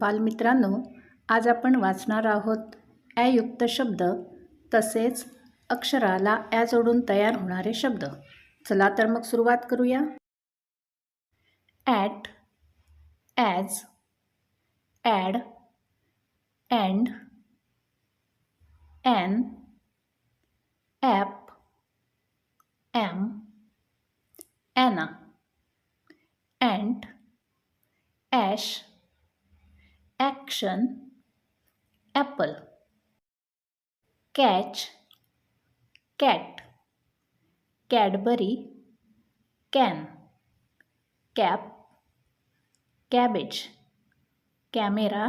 बालमित्रांनो आज आपण वाचणार आहोत ॲयुक्त शब्द तसेच अक्षराला ॲ जोडून तयार होणारे शब्द. चला तर मग सुरुवात करूया. At as ad and an app am Anna. Ant ash action apple catch cat cadbury can cap cabbage camera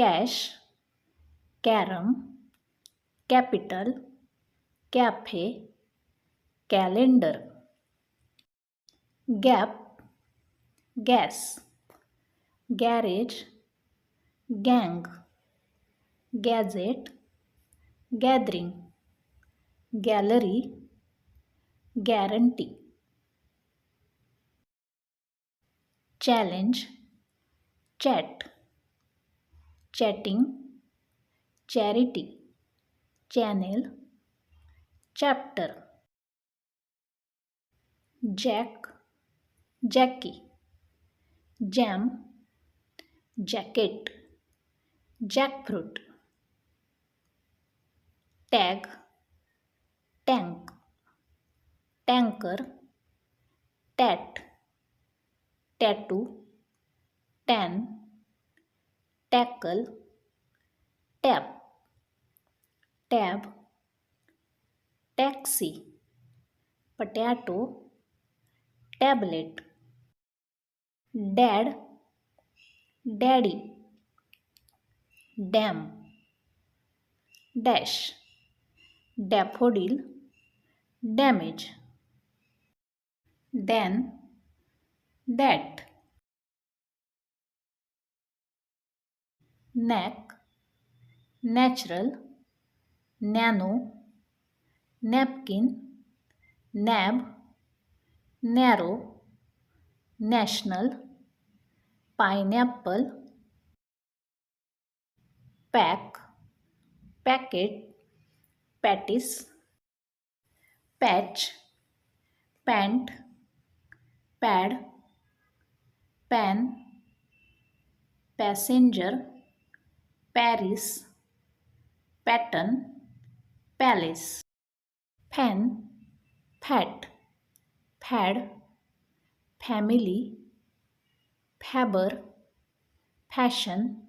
cash carom capital cafe calendar gap gas garage गँग gadget gathering, gallery, guarantee. Challenge, chat, chatting, charity, channel, chapter. Jack, Jackie, jam, jacket. Jackfruit tag tank tanker tat tattoo tan tackle tap tab taxi potato tablet dad daddy dam dash daffodil damage then that neck natural nano napkin nab narrow national pineapple pack, packet, patties, patch, pant, pad, pan, passenger, Paris, pattern, palace, pen, pet, pad, family, faber, fashion,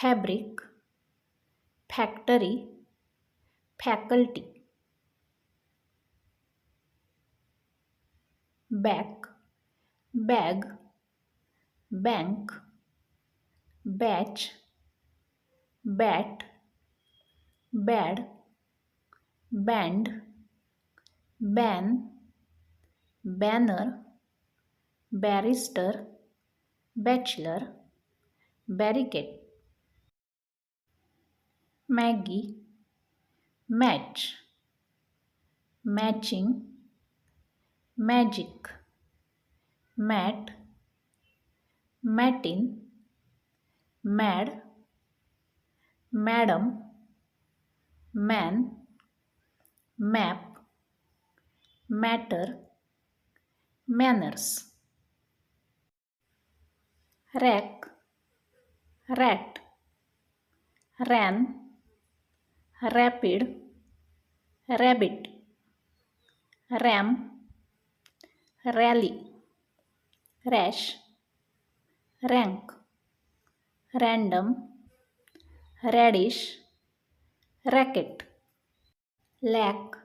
fabric, factory, faculty, back, bag, bank, batch, bat, bad, band, ban, banner, barrister, bachelor, barricade. Maggie, match, matching, magic, mat, matin, mad, madam, man, map, matter, manners. Rack, rat, ran, rapid rabbit RAM rally rash rank random radish racket lakh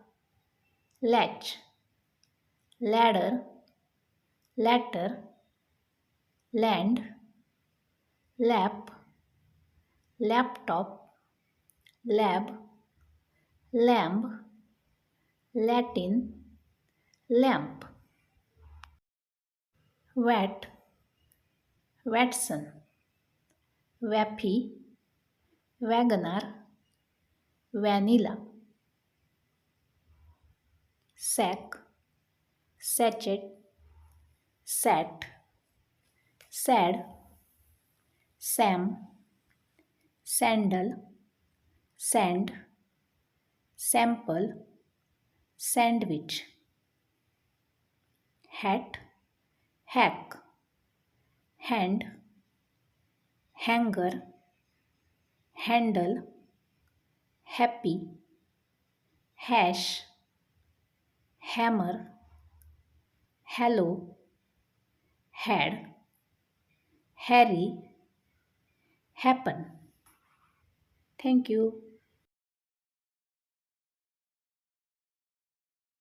latch ladder latter land lap laptop lab Lamb, latin lamp. Wet Watson, Wappy, Wagoner, Vanilla, Sack, Sachet, set, Sad, Sam, Sandal, Sand, sample sandwich hat hack hand hanger handle happy hash hammer hello had harry happen. Thank you.